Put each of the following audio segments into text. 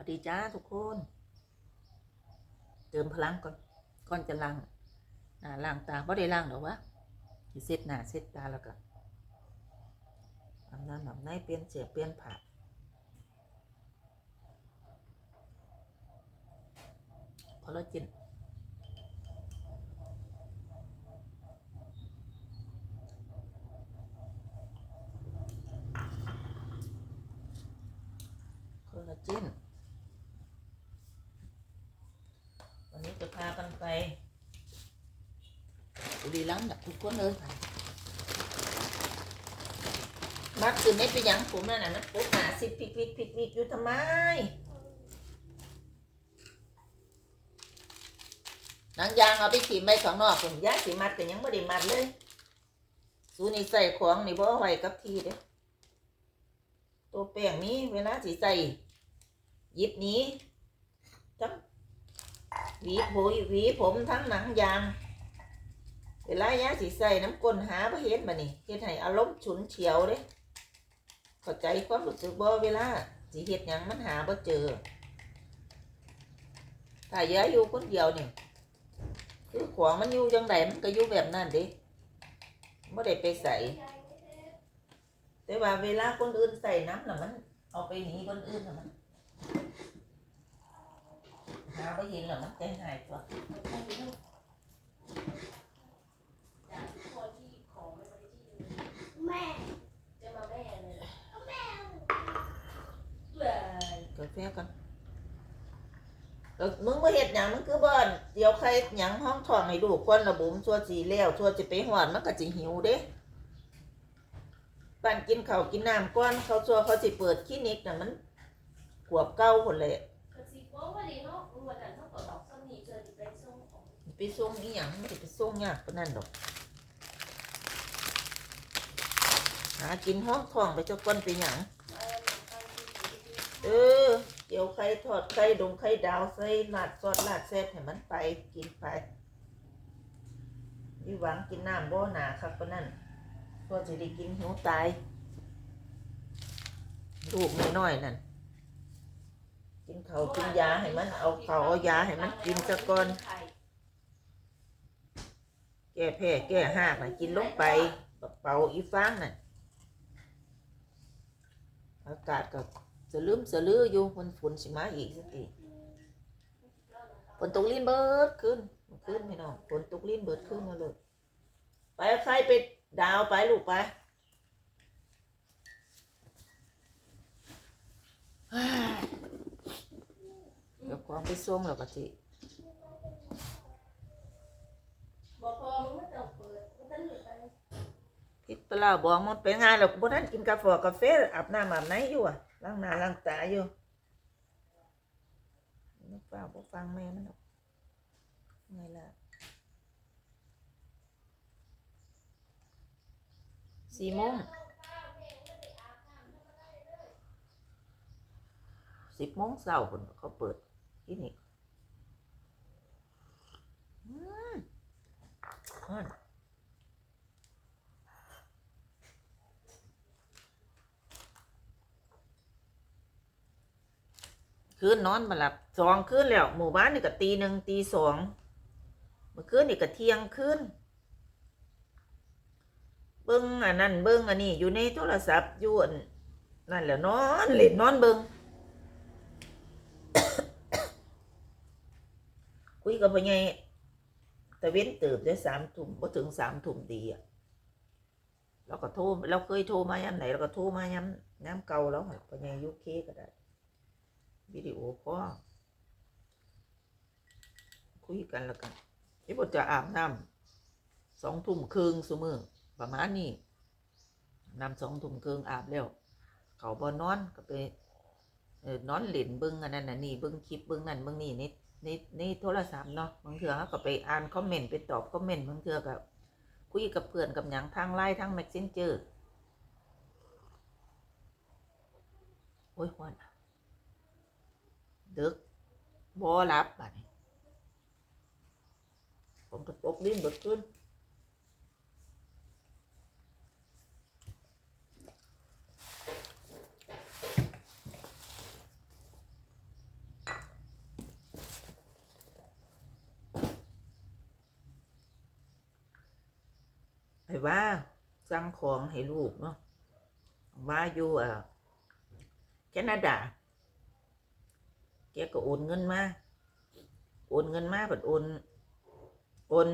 วัสดีจ้าทุกคน เติมพลังก่อนก่อนจะล้างหน้าล้างตาบ่ได้ล้างหรอวะเสร็จหน้าเสร็จตาแล้วก็อาบน้ำอาบในเปลี่ยนเสียเปลี่ยนผ้าคอลลาเจนคอลลาเจน วันนี้จะ พากันไปบุรีรัมย์นะทุกคนเลยมัดคือไม่ไปยังผมนั่นน่ะมันปุ๊บหาสิพิกวิกพิกวิกอยู่ทำไมนังยางเอาไปขีมไปข้างนอกผมยาสีมัดกันยังไม่ได้มัดเลย สูนี่ใส่ของนี่บ่เอาไว้กับทีเด้อตัวแป้งนี้เวลาสีใส่ยิบนี้จัง หวีผุยหวีผมทั้งหนังยางเวลายาสีใส่น้ำก้นหาประเฮ็ดมานี่เฮ็ดให้อารมณ์ฉุนเฉียวเด้เข้าใจความรู้สึกบ่เวลาสิเฮ็ดหยังมันหาบ่เจอถ้ายาอยู่คนเดียวเนี่ยคือขวางมันอยู่จังไดมันก็อยู่แบบนั้นเด้บ่ได้ไปใส่แต่ว่าเวลาคนอื่นใส่น้ำน่ะมัน เอาไปหนีคนอื่นน่ะมัน หา ไปเห็นหรอมันใจหายตัวแม่จะมาแม่เลยแม่เลยกาแฟกันแล้วมึงมาเห็ดหยังมึงคือบ้านเดี๋ยวใครหยังห้องทองให้ดูคนระบุมชัวสีแล้วชัวจะไปหวานมันก็จะหิวเด้บ้านกินข้าวกินน้ำก้อนเขาชัวเขาสิเปิดคลินิกน่ะมันขวบเก้าคนเลย ไปส่งนี่ยังไม่ได้ไปส่งยากปานนั้นดอกหากินห้องทองไปเจ้าก้นไปหยังเออหนังตั้งที่ที่เออเดี๋ยวไข่ทอดไข่ดงไข่ดาวใส่ลาดซอสลาดแซ่บให้มันไปกินไปนี่หวังกินน้ำบ่หนาครับปะนั่นก็จะได้กินหิวตายลูกน้อยๆนั่นกินเขากินยาให้มันเอาเขาเอายาให้มันกินซะก่อน ก้แพ้แก้หากนะกินลงไปบักเป่าอีฟางน่ะอากาศก็จะลืมจะลืออยู่มันฝนสิมาอีกสักทีฝนตกลิ้นเบิดขึ้นเมื่อคืนพี่น้องฝนตกลิ้นเบิดขึ้นมาเลยไปเอาใครไปดาวไปลูกไปเดี๋ยวความไปส่งแล้วก็สิอกพอมึงไม่ต้องเปิดมันต้องหยุดไป พิดปลาบอกมันไปงานแล้วบ่ทันกินกาแฟกาแฟอาบน้ำอาบไหนอยู่อะล้างหน้าล้างตาอยู่นึกว่าบ่ฟังแม่มันหรอกไงล่ะสี่โมงสิบโมงเช้าคนเขาเปิดที่นี่อืมฮ้อน คืนนอนมาหลับสองคืนแล้วหมู่บ้านนี่ก็ตีหนึ่งตีสองเมื่อคืนนี่ก็เที่ยงคืนเบิ้งอันนั้นเบิ้งอันนี้อยู่ในโทรศัพท์อยู่นนั่นแหละนอนเล่นนอนเบิ้งคุยกับพ่อใหญ่ตะเว้นเติบได้สามทุ่มพอถึงสามทุ่มดีอะเราก็โทรเราเคยโทรมาย้ำไหนเราก็โทรมาย้ำย้ำเก่าแล้วพ่อใหญ่ยุคเคก็ได้ วิดีโอคอลคุยกันแล้วกันนี่บทจะอาบน้ำสองทุ่มครึ่งสมือประมาณนี้น้ำสองทุ่มครึ่งอาบแล้ว เขาบอนอนก็ไปนอนเหล่นเบิ้งอันนั้นน่ะนี่เบิ้งคลิปเบิ้งนั่นเบิ้งนี่ในในในโทรศัพท์เนาะบางเถื่อเขาก็ไปอ่านคอมเมนต์ไปตอบคอมเมนต์บางเถื่อก็คุยกับเพื่อนกับหยังทางไลน์ทางแมสเซนเจอร์โอ้ยหวัน ดึกบ่ลับบัดนี้ผมก็ตกดิ้นเบิดขึ้นไอ้ว่าสั่งของให้ลูกเนาะว่าอยู่อ่าแคนาดา แกก็โอนเงินมา โอนเงินมาบัดโอนโอน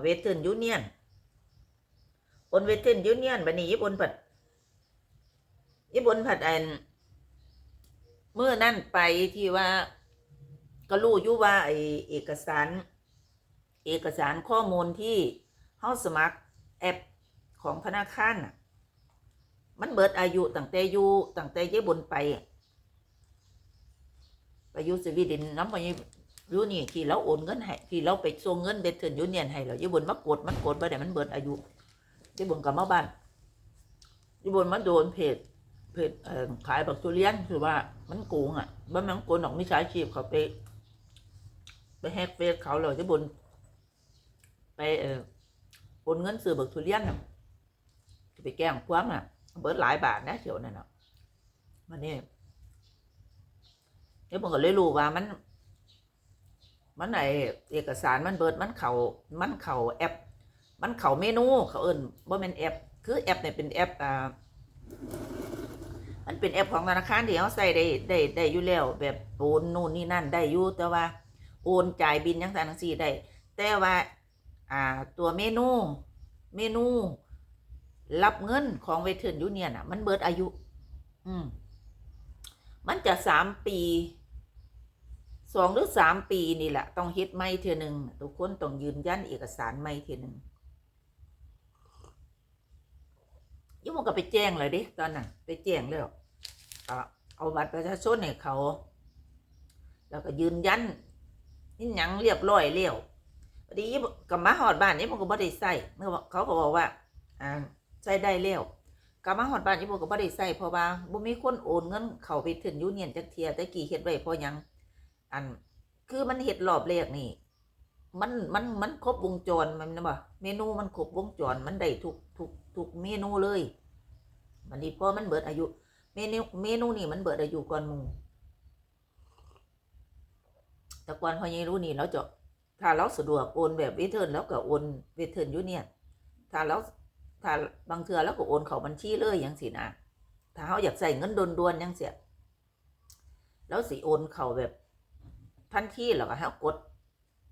เวทเทิร์นยูเนียนโอนเวทเทิร์นยูเนียนบัดนี้ญี่ปุ่นผัดญี่ปุ่นผัดอันเมื่อนั่นไปที่ว่าก็รู้อยู่ว่าไอเอกสาร เอกสารข้อมูลที่เฮาสมัครแอปของธนาคารน่ะ มันเบิดอายุตั้งแต่อยู่ตั้งแต่เย่บนไปอะ ไปอยู่สวีเดนน้ำไปอยู่นี่ที่เราโอนเงินให้ที่เราไปส่งเงินเบเทิร์นยูเนียนให้เราเย่บนมากดมันกดไปแต่มันเบิดอายุเย่บนกลับมาบ้านเย่บนมาโดนเพจเพจขายบักทุเรียนคือว่ามันโกงอะบ้านมันโกงออกมิจฉาชีพเขาไป ไปแฮกเฟซเขาเลยเย่บนไปเออโอนเงินซื้อบักทุเรียนน่ะจะไปแกล้งความอะเบิดหลายบาทนะเขียวนั่นเนาะมันนี่ เดี๋ยวผมก็เลยรู้ว่ามัน มันไหนเอกสารมันเบิดมันเขามันเข่าแอป มันเข่าเมนูเขาเอิ้นว่าเป็นแอป คือแอปเนี่ยเป็นแอปอ่ามันเป็นแอปของธนาคารที่เขาใส่ได้ได้ได้อยู่แล้วแบบโอนนู่นนี่นั่นได้อยู่แต่ว่าโอนจ่ายบินยังต่างทั้งสี่ได้แต่ว่าอ่าตัวเมนู เมนู รับเงินของเวทเทิร์นยูเนียนอะ มันเบิดอายุ อืมมันจะสามปี สองหรือสามปีนี่แหละต้องเฮ็ดไม่เทือหนึ่งทุกคนต้องยืนยันเอกสารไม่เทือหนึ่งยุ่งมันก็ไปแจ้งเลยดิตอนนั้นไปแจ้งแล้วเอาบัตรประชาชนให้เขา แล้วก็ยืนยันนี่หยังเรียบร้อยแล้วพอดีกับมาหอดบ้านนี่มันก็บ่ได้ใส่เมื่อเขาก็บอกว่าอ่าใช้ได้แล้วกับมาฮอดบ้านญี่ปุ่นก็บ่ได้ใช้เพราะว่าบ่มีคนโอนเงินเขาไปถึงยูเนียนจักเทียแต่กี้เฮ็ดไว้เพราะยัง อันคือมันเฮ็ดรอบแรกนี่ มันมันมันครบวงจรมันนะบ่เมนูมันครบวงจรมันได้ทุกทุกทุกเมนูเลยมันนี้พอมันเบิดอายุ เมนูเมนูนี่มันเบิดอายุก่อนมูแต่ก่อนพอยังรู้นี่เราจะถ้าเราสะดวกโอนแบบเวทเทิร์นแล้วก็โอนเวทเทิร์นยูเนี่ยถ้าเราถ้าบางเทือแล้วก็โอนเข้าบัญชีเลยอย่างสินะถ้าเขาอยากใส่เงินด่วนยังเสียแล้วสิโอนเข้าแบบ ทันทีแล้วก็ให้กด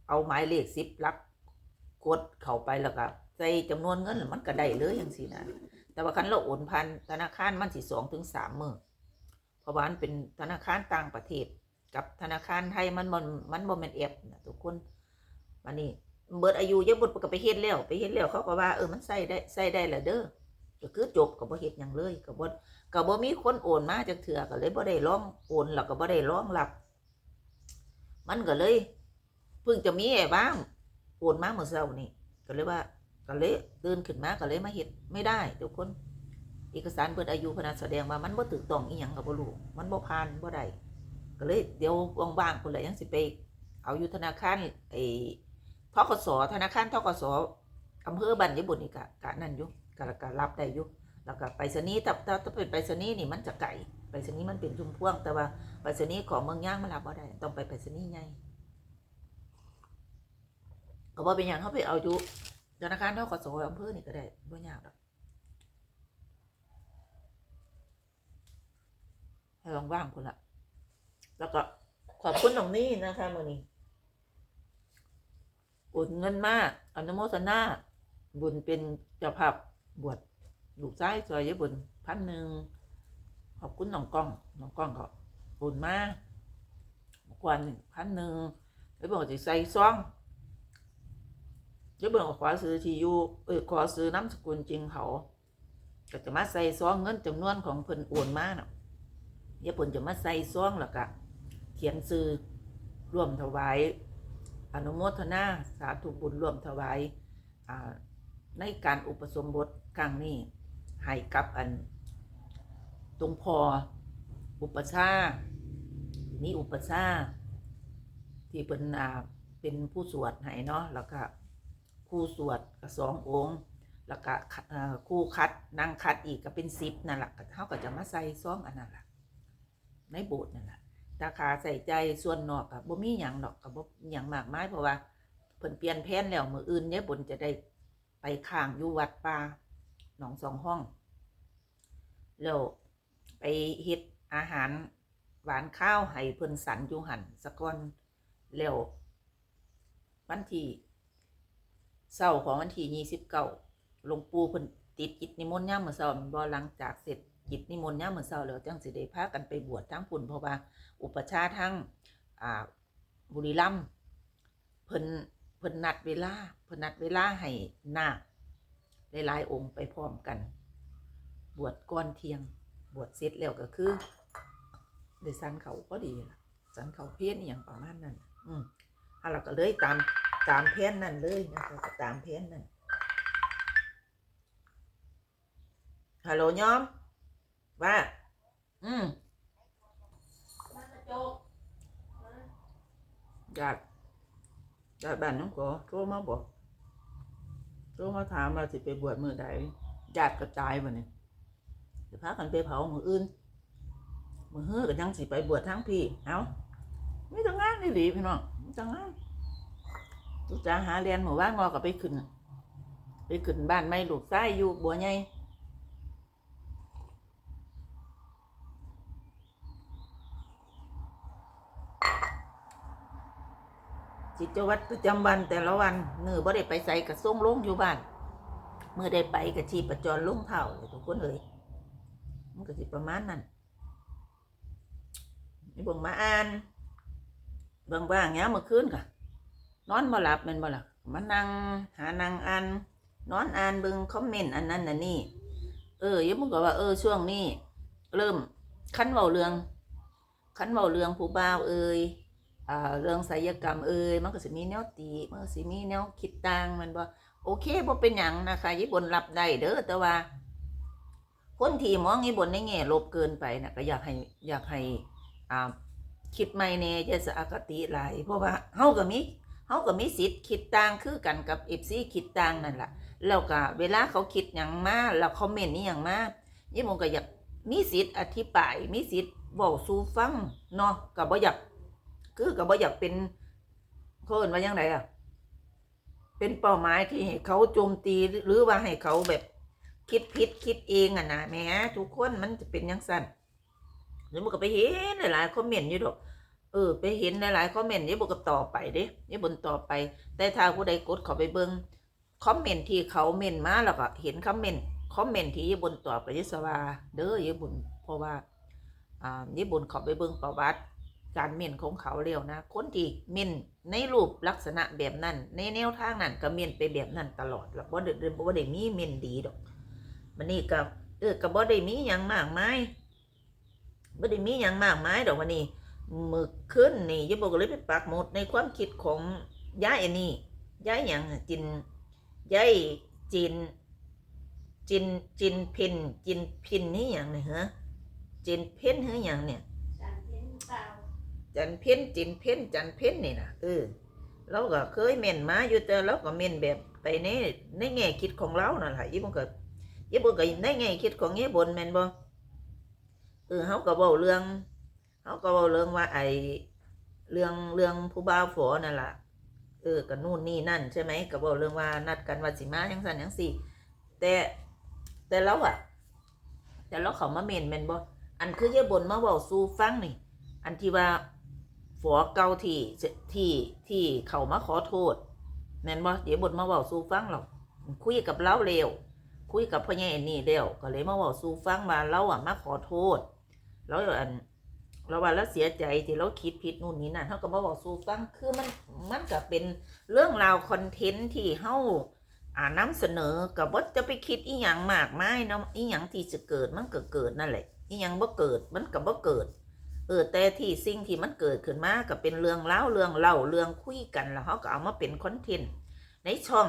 เอาหมายเลขสิบลัก กดเข้าไปแล้วก็ใส่จำนวนเงินมันก็ได้เลยอย่างสินะแต่ว่าคันเราโอนผ่านธนาคารมันสิสองถึงสามมือเพราะว่ามันเป็นธนาคารต่างประเทศ กับธนาคารไทยมันมันมันบ่แม่นแอปนะทุกคนมันนี่เบิดอายุเยอะเบิดก็ไปเฮ็ดแล้วไปเฮ็ดแล้วเขาก็ว่าเออมันใส่ได้ใส่ได้และเด้อก็คือจบก็บ่เฮ็ดหยังเลยก็บ่ก็บ่มีคนโอนมาจักเทื่อก็เลยบ่ได้ร้องโอนแล้วก็บ่ได้ร้องรับ มันก็เลยเพิ่งจะมีไอ้บ้างโอนมาเมื่อเช้านี่ก็เลยว่าก็เลยตื่นขึ้นมาก็เลยมาเฮ็ดไม่ได้ทุกคนเอกสารเบิดอายุพนันแสดงว่ามันบ่ถูกต้องอีหยังก็บ่รู้มันบ่ผ่านบ่ได้ก็เลยเดี๋ยวว่างๆพุ่นแหละยังสิไปเอาอยู่ธนาคารไอ้ทกสธนาคารทกสอำเภอบันยบุญนี่กะกะนั่นอยู่กะกะรับได้อยู่แล้วก็ไปรษณีย์ถ้าถ้าเป็นไปรษณีย์นี่มันจะไก่ ไปรษณีย์มันเป็นชุมพวง แต่ว่าไปรษณีย์ของเมืองย่างมันรับบ่ได้ ต้องไปไปรษณีย์ใหญ่ก็บ่เป็นอย่างเขาไปเอาอยู่ธนาคารทกสอำเภอนี่ก็ได้บ่ยากดอกให้ลองว่างคนละแล้วก็ขอบคุณตรงนี้นะคะมือนี้โอนเงินมากอนุโมทนาบุญเป็นเจ้าภาพบวชลูกชายซอยยายบุญพันหนึ่ง ขอบคุณน้องกล้องน้องกล้องก็โอนมาเมื่อวานหนึ่งพันหนึ่งแล้วบอกจะใส่ซองยายบุญก็ขอซื้อที่อยู่เออขอซื้อน้ำสกุลจริงเขาก็จะมาใส่ซองเงินจำนวนของเพิ่นโอนมาเนาะยายบุญจะมาใส่ซองแล้วก็เขียนซื้อร่วมถวายอนุโมทนาสาธุบุญร่วมถวายในการอุปสมบทครั้งนี้ให้กับอัน ตรงพออุปชานี่อุปชาที่เป็นอ่าเป็นผู้สวดให้เนาะแล้วก็ครู่สวดก็สององค์ แล้วก็ครู่คัดนางคัดอีกก็เป็นสิบนั่นแหละเขาก็จะมาใส่ซองอันนั้นแหละในโบสถ์นั่นแหละตาขาใส่ใจส่วนนอกกับบ่มีหยังดอกกับบ่หยังมากมายเพราะว่าเพิ่นเปลี่ยนแผนแล้วมืออื่นเนี่ยบนจะได้ไปข้างอยู่วัดป่าหนองสองห้องแล้ว ไปเฮ็ดอาหารหวานข้าวให้เพิ่นสันอยู่หันสะก่อนแล้ววันที่เศร้าของวันที่ยี่สิบเก้าหลวงปู่เพิ่นติดกิจนิมนต์ย่ามมื้อเช้าบ่หลังจากเสร็จกิจนิมนต์ย่ามมื้อเช้าแล้วจังสิได้พากันไปบวชทั้งปุ่นเพราะว่า อุปชาทั้งอ่าบุรีรัมย์เพิ่นเพิ่นนัดเวลาเพิ่นนัดเวลาให้นาคหลายๆองค์ไปพร้อมกัน บวชก่อนเทียง บวชเสร็จแล้วก็คือได้สันเขาก็ดีล่ะสันเขาเพี้ยนอย่างประมาณนั้น อืมอะเราก็เลยตามตามแผนนั่นเลยนะคะก็ตามแผนนั่นฮัลโหลย้อมว่า อืมมากจาอยากอยากบ้านน้องขอโทรมาบอกโทรมาถามว่าสิไปบวชมือใดญาติกระจายบ่เนี่ย จะพากันไปเผามืออื่นมือเฮือก็ยังสิไปบวชทั้งพี่ เอาไม่ต้องงานนี่หลีพี่น้องไม่ต้องงานตุจาหาเรียนหมู่ว่านงอก็ไปขึ้น ไปขึ้นบ้านไม่ลูกไส้อยู่บัวใหญ่จิตวัตรประจำวันแต่ละวันมือบ่ได้ไปใส่กระส่งลงอยู่บ้าน เมื่อได้ไปกระชีประจรลงเท่าเลยทุกคนเลย มันก็สิประมาณนั้นนี่เบิ่งมาอ่านเบิ่งบ้างเงี้ยเมื่อคืนก็นอนบ่หลับแมันบ่หลับมานั่งหานั่งอ่านนอนอ่านเบิ่งคอมเมนต์อันนั้นน่ะนี่เออยังมึงก็ว่าเออช่วงนี้ เริ่มคันเว้าเรื่องคันเว้าเรื่องผู้บ่าวเอ่ยอ่าเรื่องไสยกรรมเอ่ยมันก็สิมีแนวตีมันก็สิมีแนวคิดต่างมันบ่โอเคบ่เป็นหยังนะคะญี่ปุ่นรับได้เด้อแต่ว่า คนที่มองญี่ปุ่นในแง่ลบเกินไปนะก็อยากให้อยากให้อ่าคิดใหม่แน่จะสะอคติหลายเพราะว่าเฮาก็มีเฮาก็มีสิทธิ์คิดต่างคือกันกับ FC คิดต่างนั่นแหละแล้วก็เวลาเขาคิดหยังมาแล้วคอมเมนต์นี่หยังมาญี่ปุ่นก็อยากมีสิทธิ์อธิบายมีสิทธิ์เว้าสู่ฟังเนาะก็บ่อยากคือก็บ่อยากเป็นเขาเอิ้นว่าจังไดอะเป็นเป้าหมายที่ให้เขาโจมตีหรือว่าให้เขาแบบ คิดผิดคิดเองอะนะแม่ทุกคนมันจะเป็นยังสั้นเดี๋ยวมันก็ไปเห็นหลายๆคอมเมนต์อยู่ดอกเออ ไปเห็นหลายๆคอมเมนต์นี่บนก็ต่อไปเด้นี่บนต่อไป แต่ถ้าผู้ใดกดเข้าไปเบิ่งคอมเมนต์ที่เขาเมนมาแล้วก็เห็นคอมเมนต์คอมเมนต์ที่ญี่ปุ่นต่อไปยิสวาเด้อญี่ปุ่นเพราะว่าอ่าญี่ปุ่นเขาไปเบิ่งประวัติการเม่นของเขาเร็วนะ คนที่เม่นในรูปลักษณะแบบนั้น ในแนวทางนั้นก็เม่นไปแบบนั้นตลอดแล้วบ่ได้บ่ได้มีเม่นดีดอก มันนี่ก็เออก็บ่ได้มีหยังมากมายบ่ได้มีหยังมากมายดอกวันนี้มื้อคืนนี่ยายบอกก็เลยไปปักหมุดในความคิดของยายอันนี้ยายหยังจินยายจิน จินจินพินจินพินนี่หยังเนี่ยฮะจินเพ่นหรือหยังเนี่ยจานเพ้นเปล่าจันเพ้นจินเพ้นจันเพ้นนี่นะเออเราก็เคยเม่นมาอยู่แต่เราก็เม่นแบบไปในในแง่คิดของเรานั่นแหละยี่บุญก็ ยี่บุญก็ในแง่คิดของยี่บุญแม่นบ่เออเขาก็บอกเรื่องเขาก็บอกเรื่องว่าไอเรื่องเรื่องผู้บ่าวฝอนั่นแหละเออก็นู่นนี่นั่นใช่ไหมก็บอกเรื่องว่านัดกันว่าสิมาจังสันจังสี่แต่แต่เราอะแต่เราเขามาเมนแม่นบ่อันคือยี่บุญมาบอกสู่ฟังนี่ อันที่ว่าฝอเก่าที่ที่ที่เขามาขอโทษแม่นบ่เดี๋ยวบทมาเว้าสู่ฟังหรอกคุยกับเราเร็ว คุยกับพ่อใหญ่นี่เร็วก็เลยมาเว้าสู่ฟังมาเราอะมาขอโทษแล้วอันเราว่าเราเสียใจที่เราคิดผิดนู่นนี่นั่นเขาก็มาเว้าสู่ฟังคือมันมันก็เป็นเรื่องราวคอนเทนต์ที่เฮาอ่านำเสนอกับว่าจะไปคิดอีหยังมากมายเนาะอีหยังที่จะเกิดมันก็เกิดนั่นแหละอีหยังบ่เกิดมันก็บ่เกิดเออแต่ที่สิ่งที่มันเกิดขึ้นมาก็เป็นเรื่องเล่าเรื่องเล่าเรื่องคุยกันแล้วเขาก็เอามาเป็นคอนเทนต์ในช่อง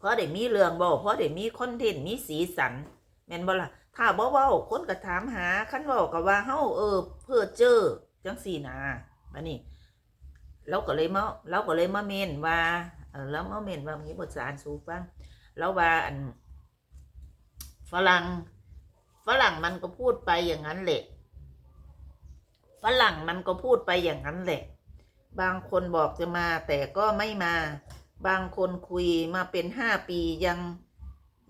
พราะได้มีเรื่องบอกเพราะได้มีคอนเทนต์มีสีสันแม่นบ่ล่ะถ้าบ่เว้าคนก็ถามหาคันเว้าก็ว่าเฮาเออเพื่อเจอจังสี่นะบัดนี้เราก็เลยมาเราก็เลยมาเมนว่าเออแล้วมาเมนว่ามีบทสารสูฟังแล้วว่าอันฝรั่งฝรั่งมันก็พูดไปอย่างนั้นแหละฝรั่งมันก็พูดไปอย่างนั้นแหละ บางคนบอกจะมาแต่ก็ไม่มา บางคนคุยมาเป็นห้าปียัง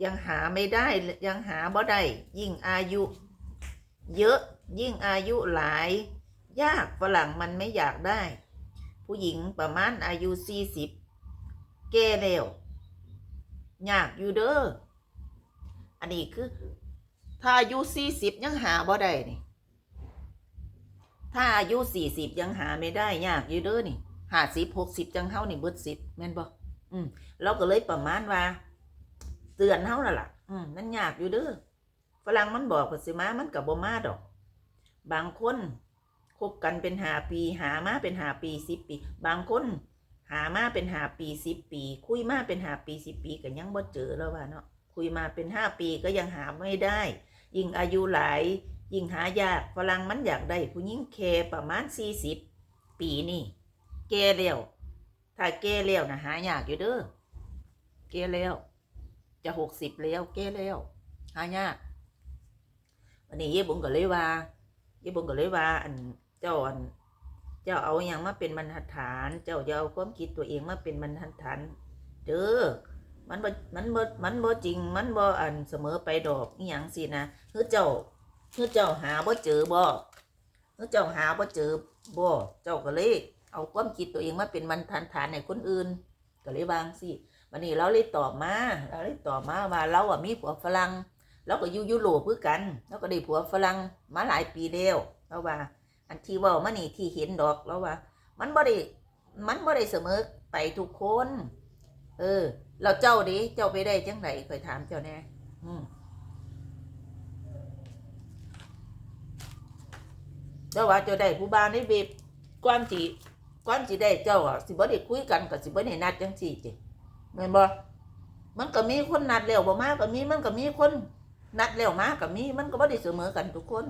ยังหาไม่ได้ยังหาบ่ได้ยิ่งอายุ เยอะยิ่งอายุหลาย ยากฝรั่งมันไม่อยากได้ ผู้หญิงประมาณอายุสี่สิบแก่แล้วยากอยู่เด้ออันนี้คือ ถ้าอายุสี่สิบยังหาบ่ได้นี่ถ้าอายุสี่สิบยังหาไม่ได้ยากอยู่เด้อนี่ห้าสิบหกสิบจังเฮานี่เบิดสิทธิ์แม่นบ่ อืมเราก็เลยประมาณว่าเตือนเฮานั่นล่ะ อืมมันยากอยู่เด้อฝรั่งมันบอกว่าสิมามันก็บ่มาดอก บางคนคบกันเป็นหาปี หามาเป็นหาปีสิบปี บางคนหามาเป็นหาปีสิบปี คุยมาเป็นหาปีสิบปีก็ยังบ่เจอแล้วว่าเนาะคุยมาเป็นห้าปีก็ยังหาไม่ได้ ยิ่งอายุหลาย ยิ่งหายากฝรั่งมันอยากได้ผู้หญิงแค่ประมาณสี่สิบปีนี่แก่แล้ว ถ้าแก่แล้วนะหายากอยู่เด้อแก่แล้ว จะหกสิบแล้วแก่แล้วหายากวันนี้เย่บุญก็เลยว่าเย่บุญก็เลยว่า อันเจ้าอันเจ้าเอาอย่างมาเป็นบรรทัดฐาน เจ้าจะเอาความคิดตัวเองมาเป็นบรรทัดฐานเด้อมันบ่มันบ่มันบ่จริง มันบ่อันเสมอไปดอกอีหยังสินะเฮ้อเจ้าเมื่อเจ้าหาบ่เจอบ่เมื่อเจ้าหาบ่เจอบ่เจ้าก็เลย เอาความคิดตัวเองมาเป็นบรรทัดฐานในคนอื่น ก็เลยวางสิวันนี้เราเลยตอบมาเราเลยตอบมาว่าเราอะมีผัวฝรั่งเราก็อยู่ยุโรปเพื่อกันเราก็ได้ผัวฝรั่งมาหลายปีแล้วเราว่า อันที่ว่ามานี่ที่เห็นดอกเราว่า มันบ่ได้มันบ่ได้เสมอไปทุกคน เออ เราเจ้าดิเจ้าไปได้จังไหนเคยถามเจ้าแน่อืมเจ้าว่าเจ้าได้ผู้บ้านได้เบบก้อนสิ ก้อนสิได้เจ้าอะสิบ่ได้คุยกันกับสิบ่ได้นัดจังสี่จิแม่นบ่มันก็มีคนนัดแล้วบ่มาก็มีมันก็มีคนนัดแล้วมาก็มีมันก็บ่ได้เสมอกันทุกคน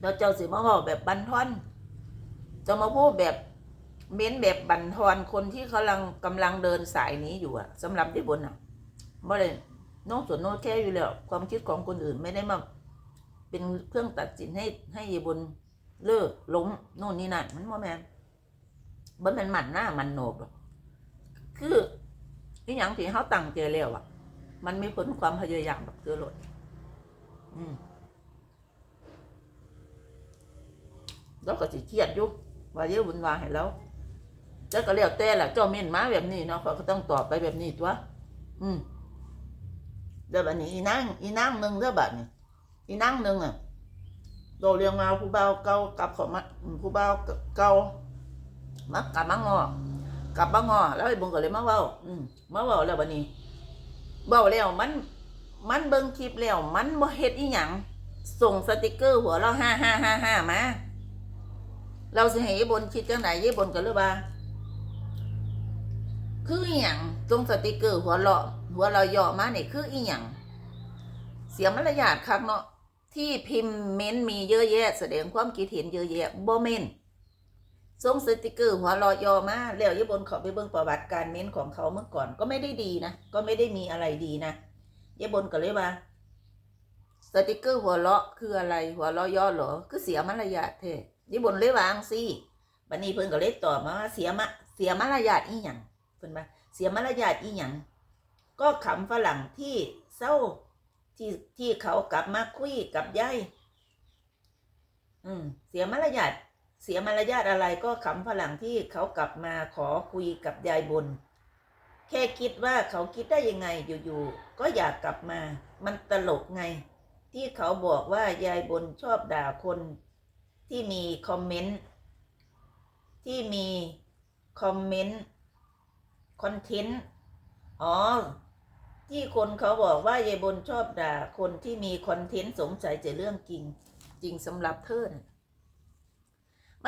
แล้วเจ้าสิมาเว้าแบบบันทอนจะมาพูดแบบเม้นแบบบันทอนคนที่กำลังกำลังเดินสายนี้อยู่อะสำหรับที่บนอะบ่ได้โน้ส่วนโน้แค่อยู่แล้วความคิดของคนอื่นไม่ได้มาเป็นเครื่องตัดสินให้ให้ยบนเลิกล้มโน่นนี่นั่นมันว่าแม่น บ่แมันมันหน้ามันโหนกคือที่อย่างที่เขาตั้งใจแล้วอะ มันมีผลความพยายามแบบเกินเลยอืมแล้วก็สิเครียดอยู่ว่าเยอะบุญวาให้แล้วแล้วก็เรียกแต่ละเจ้าเม่นมาแบบนี้เนาะเขาก็ต้องตอบไปแบบนี้ตัวอืมเดี๋ยวบัดนี้อีนั่งอีนั่งหนึ่งเดี๋ยวบัดนี้อีนั่งหนึ่งอะโดเรียงมาผู้เบาเก่ากลับเขอมาผู้เบาเก่า มากลับมางอกลับมางอ แล้วไอ้บุญก็เลยมาเว้า อืมมาเว้าแล้วบัดนี้เว้าแล้วมัน มันเบิ่งคลิปแล้ว มันบ่เฮ็ดอีหยังส่งสติกเกอร์หัวเราห้าห้าห้าห้ามาเราสิให้ยบนคิดจังไหนยายบนก็เลยว่าคืออีหยังส่งสติกเกอร์หัวเราะหัวเราย่อมาเนี่ยคืออีหยังเสียมารยาทคักเนาะที่พิมพ์เม้นมีเยอะแยะ แสดงความคิดเห็นเยอะแยะบ่เม้น ส่งสติกเกอร์หัวรอยอมาแล้วยบนเขาไปเบิ่งประวัติการเม้นของเขาเมื่อก่อนก็ไม่ได้ดีนะ ก็ไม่ได้มีอะไรดีนะยบนก็เลยว่าสติกเกอร์หัวเราะคืออะไรหัวเราะย่อเหรอคือเสียมารยาทแท้ยบนเลยวางสิบัดนี้เพิ่นก็เลยตอบมาว่าเสียมะเสียมารยาทอีหยังเพิ่นว่าเสียมารยาทอีหยังก็ขำฝรั่งที่เศร้าที่ที่เขากลับมาคุยกับยายอืมเสียมารยาท เสียมารยาทอะไรก็ขำฝรั่งที่เขากลับมาขอคุยกับยายบน แค่คิดว่าเขาคิดได้ยังไงอยู่ๆก็อยากกลับมา มันตลกไง ที่เขาบอกว่ายายบนชอบด่าคนที่มีคอมเมนต์ที่มีคอมเมนต์คอนเทนต์อ๋อที่คนเขาบอกว่ายายบนชอบด่าคนที่มีคอนเทนต์สงสัยจะเรื่องจริง จริงสำหรับเธอนะ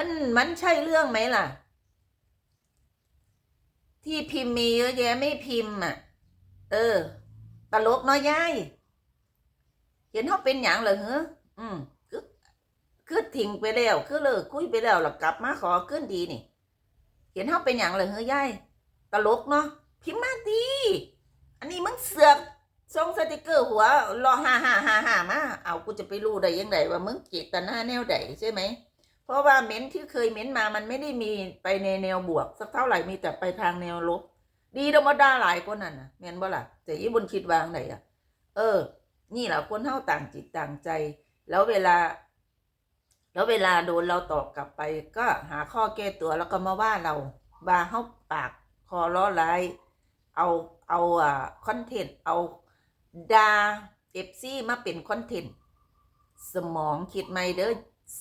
มันมันใช่เรื่องไหมล่ะ ที่พิมพ์มีเยอะแยะไม่พิมพ์อะ เออ ตลกน้อยยายเห็นเขาเป็นอย่างเหรอเหรออืมคือคือทิ้งไปแล้วคือเลิกคุยไปแล้วแล้วกลับมาขอขึ้นดีนี่ เห็นเขาเป็นอย่างเหรอเหรอยายตลกเนาะพิมพ์มาดีอันนี้มึงเสือกส่งสติกเกอร์หัวรอฮ่าฮ่าฮ่าฮ่ามา เอากูจะไปรู้ได้ยังไงว่ามึงเจตนาแนวใดใช่ไหม เพราะว่าเม้นที่เคยเม้นมามันไม่ได้มีไปในแนวบวก สักเท่าไหร่มีแต่ไปทางแนวลบ ดีธรรมดาหลายคนนั่นนะแม่นบ่ล่ะแต่ยี่บนคิดวางไหนอะ เออ นี่แหละคนเฮาต่างจิตต่างใจ แล้วเวลา แล้วเวลาโดนเราตอบกลับไป ก็หาข้อแก้ตัวแล้วก็มาว่าเราว่าเฮาปากคอล้อร้ายเอาเอาอ่าคอนเทนต์เอาดาเอฟซีมาเป็นคอนเทนต์สมองคิดไหมเด้อ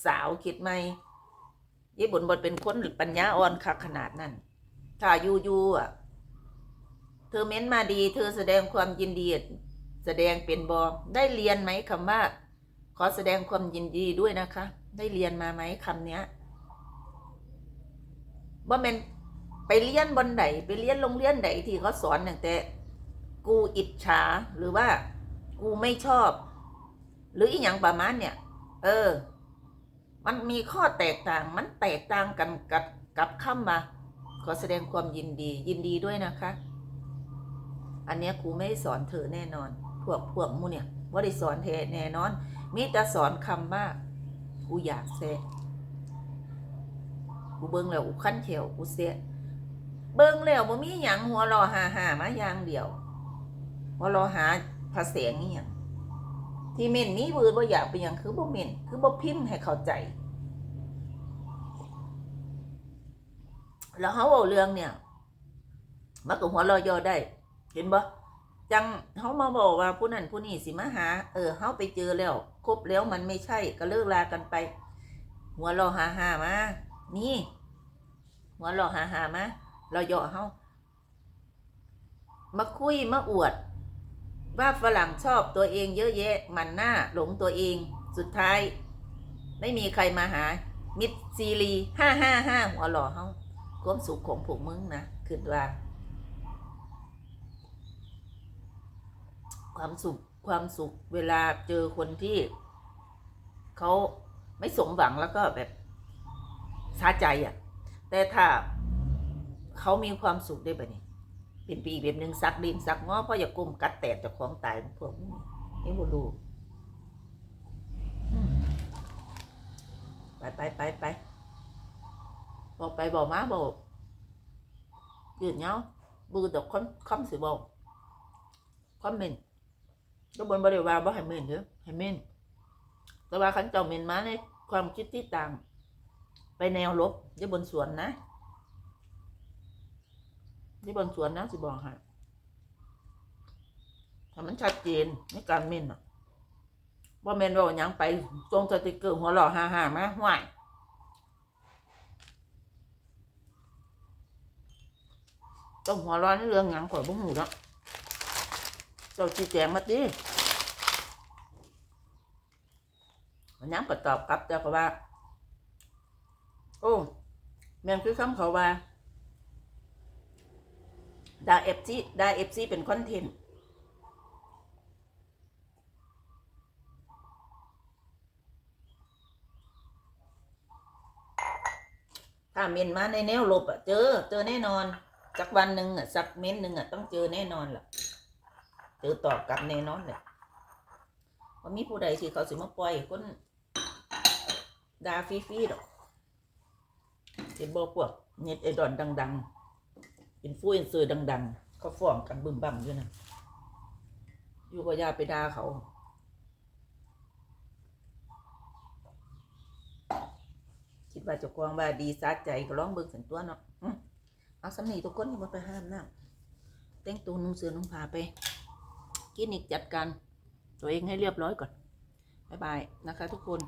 สาวคิดไหมยี่บนบนเป็นคนปัญญาอ่อนคักขนาดนั้นถ้ายูยูอะ เธอเม้นมาดี เธอแสดงความยินดี แสดงเป็นบอได้เรียนไหมคำว่า ขอแสดงความยินดีด้วยนะคะ ได้เรียนมาไหมคำเนี้ยว่าเป็นไปเรียนบนไหนไปเรียนโรงเรียนไหนที่เขาสอนตั้งแต่ กูอิจฉาหรือว่า กูไม่ชอบ หรืออีกอย่างประมาณเนี่ย เออ มันมีข้อแตกต่างมันแตกต่างกันกับกับคำมาขอแสดงความยินดียินดีด้วยนะคะ อันเนี้ยครูไม่สอนเธอแน่นอน พวกพวกมูเนี่ยว่าได้สอนเธอแน่นอน มีแต่สอนคำว่ากูอยากแซะกูเบิ่งแล้วกูขั้นเขียวกูเสียเบิ่งแล้วบ่มีหยังหัวรอหาหามาอย่างเดียวหัวรอหาภาษานี่ยัง ที่เม่นมีวืดว่าอยากเป็นหยังคือบ่เม่นคือบ่พิมพ์ให้เข้าใจ แล้วเขาเอาเรื่องเนี่ยมันก็หัวเรอยอได้ เห็นบ่จังเขามาบอกว่าผู้นั้นผู้นี้สิมาหา เออเขาไปเจอแล้ว คบแล้วมันไม่ใช่ก็เลิกลากันไป หัวเราหาหามานี่ หัวเราหาหามาเรายาะเขามาคุยมาอวด ว่าฝรั่งชอบตัวเองเยอะแยะมันหน้าหลงตัวเอง สุดท้าย ไม่มีใครมาหา มิดซีรีห้าห้าห้าหัวหล่อเขาความสุขของพวกมึงนะคือว่า ความสุขความสุขเวลาเจอคนที่เขาไม่สมหวังแล้วก็แบบสาใจอะ่ะ แต่ถ้าเขามีความสุขได้แบบนี้ เป็นปีแบบหนึ่งซักดินซักง้อพราะอย่ากลมกัดแตดเจากของตายพวกนี้นี่บูดูไปไปไปไปบอกไปบอกมาบอกยืนเนาะบูดอกคำคำสิบอกคอมเมนก็บนบริวารบ่ให้เมนเด้อให้เมนแต่ว่าขันเจ้าเมนมาในความคิดที่ต่าง ไปแนวลบอย่าบนสวนนะ อย่บนสวนนะสิบอกให้ถ้ามันชัดเจนในการเม่นอะว่าเม่นว่ายังไปตรงสติกเกอร์หัวหล่อฮ่าฮ่ามาห่วยต้องหัวร้อนในเรื่องยังข่อยบ่หูเนาะเจ้าชี้แจงมาดิมันยังก็ตอบกลับเจ้าก็ว่า โอ้แม่นคือคำเขาว่า ดาเอฟซีดาเอฟซีเป็นคอนเทนต์ถ้าเมนมาในแนวลบอะเจอ เจอแน่นอนสักวันหนึ่งอะสักเม้นหนึ่งอะต้องเจอแน่นอนล่ะ เจอตอบกลับแน่นอนเลยว่ามีผู้ใดที่เขาสิมาปล่อยคนดาฟรีๆดอกเห็นบ่พวกเน็ตไอดอนดัง ๆ เป็นฟูเอนเซอร์ดัง ๆ เขาฟ้องกันบึมบั่มอยู่นะอยู่ก็ย่าไปด่าเขาคิดว่าจะกวางว่าดีสาใจก็ร้องเบิ่งสันตัวเนาะเอาสำนีทุกคนมาไปห้ามน้ำแต่งตัวนุ่งเสื้อนุ่งผ้าไปคลินิกจัดการตัวเองให้เรียบร้อยก่อน บ๊ายบายนะคะทุกคน